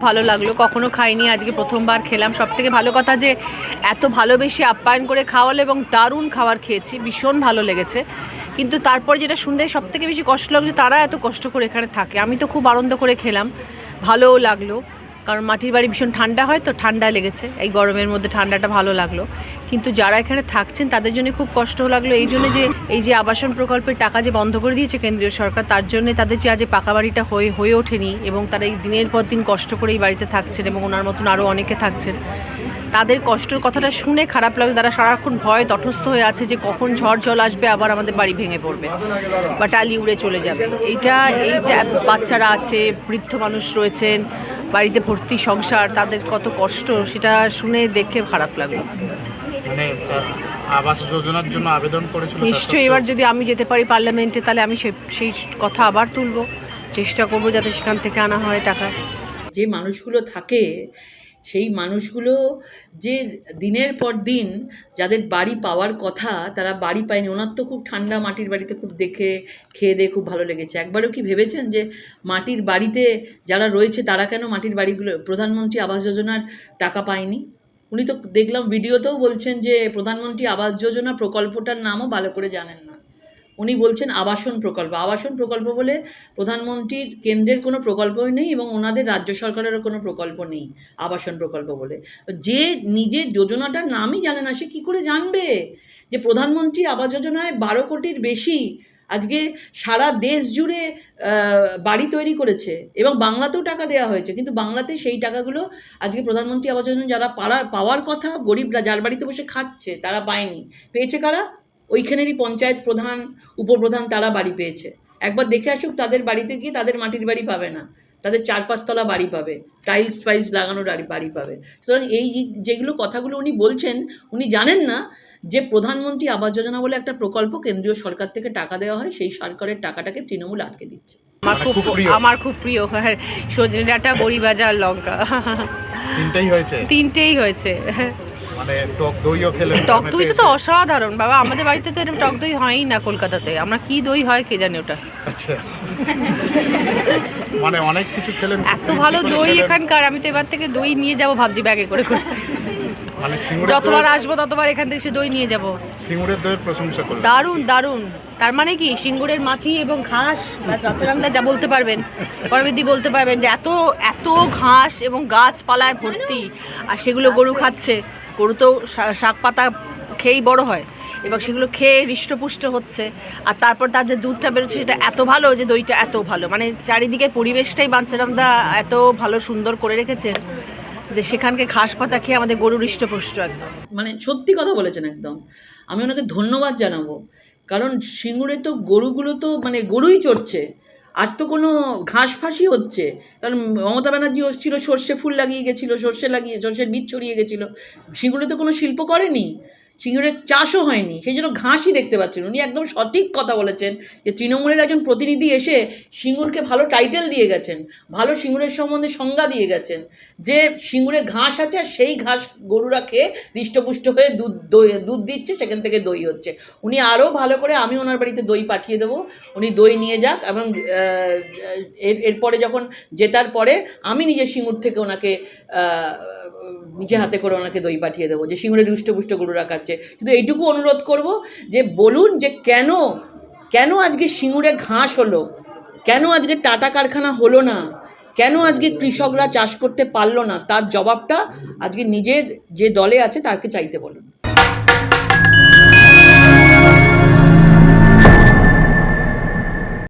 ভালো লাগল। কখনো খাইনি, আজকে প্রথমবার খেলাম। সব থেকে ভালো কথা যে, এত ভালোবেসে আপ্যায়ন করে খাওয়ালো এবং দারুণ খাবার খেয়েছি, ভীষণ ভালো লেগেছে। কিন্তু তারপর যেটা শুনতে সব থেকে বেশি কষ্ট লাগল তারা এত কষ্ট করে এখানে থাকে। আমি তো খুব আনন্দ করে খেলাম, ভালোও লাগল। কারণ মাটির বাড়ি ভীষণ ঠান্ডা হয়, তো ঠান্ডা লেগেছে। এই গরমের মধ্যে ঠান্ডাটা ভালো লাগল। কিন্তু যারা এখানে থাকছেন, তাদের জন্য খুব কষ্ট লাগল। এই জন্য যে, এই যে আবাসন প্রকল্পের টাকা যে বন্ধ করে দিয়েছে কেন্দ্রীয় সরকার, তার জন্য তাদের যে আজ পাকা বাড়িটা হয়ে হয়ে ওঠেনি এবং তারা এই দিনের পর দিন কষ্ট করে এই বাড়িতে থাকছেন এবং ওনার মতন আরও অনেকে থাকছেন, তাদের কষ্টের কথাটা শুনে খারাপ লাগল। তারা সারাক্ষণ ভয় তটস্থ হয়ে আছে যে কখন ঝড় জল আসবে, আবার আমাদের বাড়ি ভেঙে পড়বে বা টালি উড়ে চলে যাবে। এইটা এইটা বাচ্চারা আছে, বৃদ্ধ মানুষ রয়েছেন বাড়িতে ভর্তি সংসার তাদের কত কষ্ট সেটা শুনে দেখে খারাপ লাগল। মানে আবাস যোজনার জন্য আবেদন করেছিল নিশ্চয়ই এবার যদি আমি যেতে পারি পার্লামেন্টে তাহলে আমি সে- সেই কথা আবার তুলবো। চেষ্টা করব যাতে সেখান থেকে আনা হয় টাকা। যে মানুষগুলো থাকে সেই মানুষগুলো যে দিনের পর দিন যাদের বাড়ি পাওয়ার কথা তারা বাড়ি পায়নি। ওনার তো খুব ঠান্ডা মাটির বাড়িতে খুব দেখে, খেয়ে দিয়ে খুব ভালো লেগেছে। একবারও কি ভেবেছেন যে মাটির বাড়িতে যারা রয়েছে তারা কেন মাটির বাড়িগুলো, প্রধানমন্ত্রী আবাস যোজনার টাকা পায়নি? উনি তো দেখলাম ভিডিওতেও বলছেন যে প্রধানমন্ত্রী আবাস যোজনা প্রকল্পটার নামও ভালো করে জানেন না। উনি বলছেন আবাসন প্রকল্প। আবাসন প্রকল্প বলে প্রধানমন্ত্রীর কেন্দ্রের কোনো প্রকল্পই নেই এবং ওনাদের রাজ্য সরকারেরও কোনো প্রকল্প নেই আবাসন প্রকল্প বলে। যে নিজে যোজনাটার নামই জানে না, সে কী করে জানবে যে প্রধানমন্ত্রী আবাস যোজনায় বারো কোটির বেশি আজকে সারা দেশ জুড়ে বাড়ি তৈরি করেছে এবং বাংলাতেও টাকা দেওয়া হয়েছে, কিন্তু বাংলাতে সেই টাকাগুলো আজকে প্রধানমন্ত্রী আবাস যোজনা যারা পাড়া, পাওয়ার কথা গরিবরা যার বাড়িতে বসে খাচ্ছে, তারা পায়নি। পেয়েছে কারা? ওইখানেরই পঞ্চায়েত প্রধান উপপ্রধান তারা বাড়ি পেয়েছে। একবার দেখে আসুক তাদের বাড়িতে গিয়ে তাদের মাটির বাড়ি পাবে না। তাদের চার পাঁচতলা বাড়ি পাবে টাইলস ফাইলস লাগানো বাড়ি বাড়ি পাবে। সুতরাং এই যেগুলো কথাগুলো উনি বলছেন উনি জানেন না যে প্রধানমন্ত্রী আবাস যোজনা বলে একটা প্রকল্প কেন্দ্রীয় সরকার থেকে টাকা দেওয়া হয় সেই সরকারের টাকাটাকে তৃণমূল আটকে দিচ্ছে। আমার খুব। আমার খুব প্রিয়। হ্যাঁ সজনে ডাঁটা বড়ি ভাজা আর লঙ্কা। তিনটাই হয়েছে। তিনটেই হয়েছে। মানে টক দইও টক দইটা তো অসাধারণ বাবা। আমাদের বাড়িতে তো এরকম টক দই হয়ই না কলকাতাতে। আমরা কি দই হয় কে জানে ওটা? আচ্ছা। মানে অনেক কিছু খেলেন এত ভালো দই এখানকার আমি তো এবার থেকে দই নিয়ে যাব ভাবছি ব্যাগে করে করে। যতবার আসব ততবার এখান থেকে সে দই নিয়ে যাব। সিঙ্গুরের দইয়ের প্রশংসা করলেন। দারুণ দারুণ। তার মানে কি? সিঙ্গুরের মাটি এবং ঘাস বাচ্চারামদা যা বলতে পারবেন পরমেদি বলতে পারবেন যে এত এত ঘাস এবং গাছপালায় ভর্তি। আর সেগুলো গরু খাচ্ছে। গরু তো শাক পাতা খেয়েই বড় হয়। এবং সেগুলো খেয়ে হৃষ্টপুষ্ট হচ্ছে। আর তারপর তার যে দুধটা বেরোচ্ছে সেটা এত ভালো যে দইটা এত ভালো। মানে চারিদিকে পরিবেশটাই বাঞ্চারামদা এত ভালো সুন্দর করে রেখেছেন। যে সেখানকে ঘাস পাতা খেয়ে আমাদের গরুর হৃষ্টপুষ্ট একদম। মানে সত্যি কথা বলেছেন একদম। আমি ওনাকে ধন্যবাদ জানাব। কারণ সিঙ্গুরে তো গরুগুলো তো মানে গরুই চড়ছে, আর তো কোনো ঘাস ফাঁসি হচ্ছে। কারণ মমতা ব্যানার্জি হচ্ছিল সর্ষে ফুল লাগিয়ে গেছিল, সর্ষে লাগিয়ে, সর্ষের বীজ ছড়িয়ে গেছিল। সিঙ্গুরে তো কোনো শিল্প করেনি। সিঙ্গুরের চাষও হয়নি, সেই জন্য ঘাসই দেখতে পাচ্ছেন উনি। একদম সঠিক কথা বলেছেন যে তৃণমূলের একজন প্রতিনিধি এসে সিঙ্গুরকে ভালো টাইটেল দিয়ে গেছেন, ভালো সিঙ্গুরের সম্বন্ধে সংজ্ঞা দিয়ে গেছেন যে সিঙ্গুরে ঘাস আছে আর সেই ঘাস গরুরা খেয়ে হৃষ্টপুষ্ট হয়ে দুধ দই, দুধ দিচ্ছে, সেখান থেকে দই হচ্ছে। উনি আরও ভালো করে আমি ওনার বাড়িতে দই পাঠিয়ে দেবো, উনি দই নিয়ে যাক এবং এর, এরপরে যখন জেতার পরে আমি নিজে সিঙ্গুর থেকে ওনাকে নিজে হাতে করে ওনাকে দই পাঠিয়ে দেবো যে সিঙ্গুরে হৃষ্টপুষ্ট গরুরা খাচ্ছে। কিন্তু এইটুকু অনুরোধ করব যে বলুন যে কেন কেন আজকে সিঙ্গুরে ঘাস হলো? কেন আজকে টাটা কারখানা হলো না? কেন আজকে কৃষকরা চাষ করতে পারল না? তার জবাবটা আজকে নিজের যে দলে আছে তাকে চাইতে বলুন।